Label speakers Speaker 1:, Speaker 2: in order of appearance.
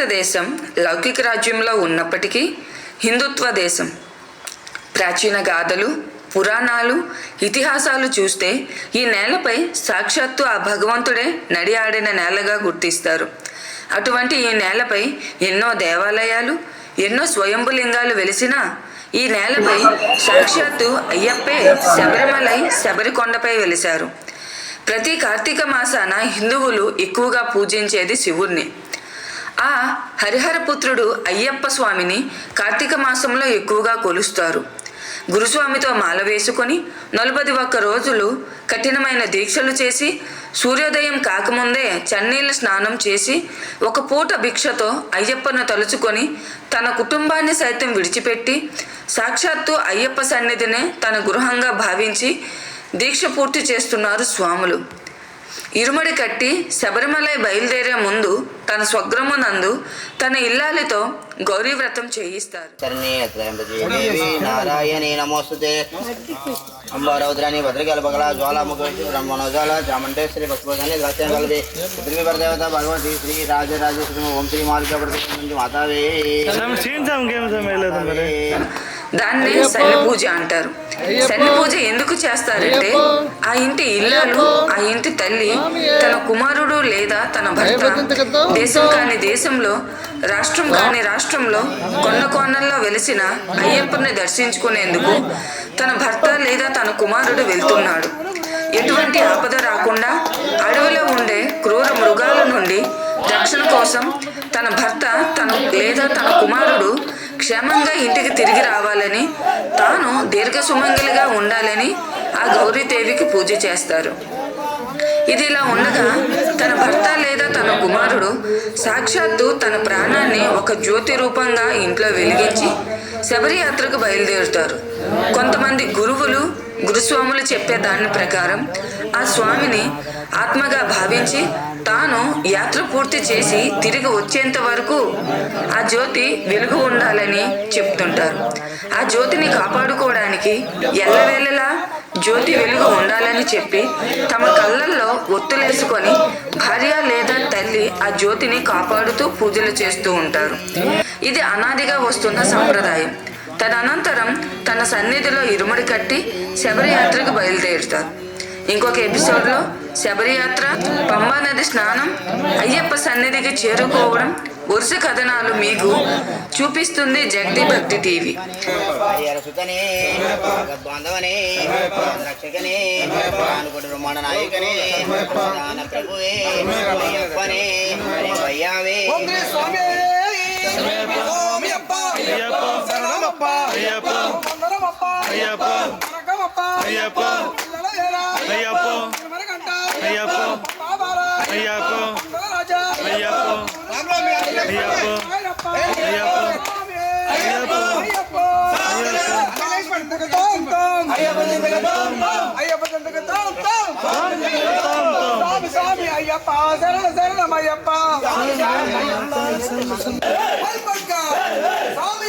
Speaker 1: భారతదేశం లౌకిక రాజ్యంలో ఉన్నప్పటికీ హిందుత్వ దేశం. ప్రాచీన గాథలు పురాణాలు ఇతిహాసాలు చూస్తే ఈ నేలపై సాక్షాత్తు ఆ భగవంతుడే నడి ఆడిన నేలగా గుర్తిస్తారు. అటువంటి ఈ నేలపై ఎన్నో దేవాలయాలు ఎన్నో స్వయంభులింగాలు వెలిసినా ఈ నేలపై సాక్షాత్తు అయ్యప్పే శబరిమలై శబరికొండపై వెలిశారు. ప్రతి కార్తీక మాసాన హిందువులు ఎక్కువగా పూజించేది శివుణ్ణి. ఆ హరిహరపుత్రుడు అయ్యప్ప స్వామిని కార్తీక మాసంలో ఎక్కువగా కొలుస్తారు. గురుస్వామితో మాల వేసుకొని నలభై ఒక్క రోజులు కఠినమైన దీక్షలు చేసి సూర్యోదయం కాకముందే చన్నీళ్ళ స్నానం చేసి ఒక పూట భిక్షతో అయ్యప్పను తలుచుకొని తన కుటుంబాన్ని సైతం విడిచిపెట్టి సాక్షాత్తు అయ్యప్ప సన్నిధినే తన గృహంగా భావించి దీక్ష పూర్తి చేస్తున్నారు స్వాములు. ఇరుమడి కట్టి శబరిమలై బయలుదేరే ముందు తన స్వగ్రమునందు తన ఇల్లాలితో గౌరీ వ్రతం చేయిస్తారు.
Speaker 2: నారాయణే నమోస్తుతే. అంబారౌద్రాణి భద్రకాల బగల జ్వాలాముఖ బ్రహ్మణోజాల చామంటేశ్వరి భక్తిభోజాన్ని ద్రాక్షం కలిపి. పృథ్వీ పరదేవత భగవతి శ్రీ రాజరాజేశ్వరి ఓం శ్రీ మాలిక ప్రతి మాతావే.
Speaker 1: దాన్నే శని పూజ అంటారు. శని పూజ ఎందుకు చేస్తారంటే ఆ ఇంటి ఇల్లాలు ఆ ఇంటి తల్లి తన కుమారుడు లేదా తన భర్త. దేశం కాని దేశంలో రాష్ట్రం కాని రాష్ట్రంలో కొండ కోణంలో వెలిసిన అయ్యప్పని దర్శించుకునేందుకు తన భర్త లేదా తన కుమారుడు వెళ్తున్నాడు. ఎటువంటి ఆపద రాకుండా అడవిలో ఉండే క్రూర మృగాల నుండి రక్షణ కోసం తన భర్త తన లేదా తన కుమారుడు క్షేమంగా ఇంటికి తిరిగి రావాలని తాను దీర్ఘ సుమంగలిగా ఉండాలని ఆ గౌరీదేవికి పూజ చేస్తారు. ఇది ఇలా ఉండగా తన భర్త లేదా తన కుమారుడు సాక్షాత్తు తన ప్రాణాన్ని ఒక జ్యోతి రూపంగా ఇంట్లో వెలిగించి శబరియాత్రకు బయలుదేరుతారు. కొంతమంది గురువులు గురుస్వాములు చెప్పే దాని ప్రకారం ఆ స్వామిని ఆత్మగా భావించి తాను యాత్ర పూర్తి చేసి తిరిగి వచ్చేంత వరకు ఆ జ్యోతి వెలుగు ఉండాలని చెప్తుంటారు. ఆ జ్యోతిని కాపాడుకోవడానికి ఎల్లవేళలా జ్యోతి వెలుగు ఉండాలని చెప్పి తమ కళ్ళల్లో ఒత్తులేసుకొని భార్య లేదా తల్లి ఆ జ్యోతిని కాపాడుతూ పూజలు చేస్తూ ఉంటారు. ఇది అనాదిగా వస్తున్న సంప్రదాయం. తదనంతరం తన సన్నిధిలో ఇరుముడి కట్టి శబరియాత్రకు బయలుదేరుతారు. ఇంకొక ఎపిసోడ్లో శబరియాత్ర పంబా నది స్నానం అయ్యప్ప సన్నిధికి చేరుకోవడం వరుస కథనాలు మీకు చూపిస్తుంది జగతి భక్తి టీవీ.
Speaker 2: అయ్యప్ప అయ్యప్ప రక్షకనే అయ్యప్పనే అయ్యావే
Speaker 3: అయ్యప్ప అయ్యప్పో అయ్యప్పో అయ్యప్పో అయ్యప్ప
Speaker 4: శరణ శరణమయ్యప్ప స్వామి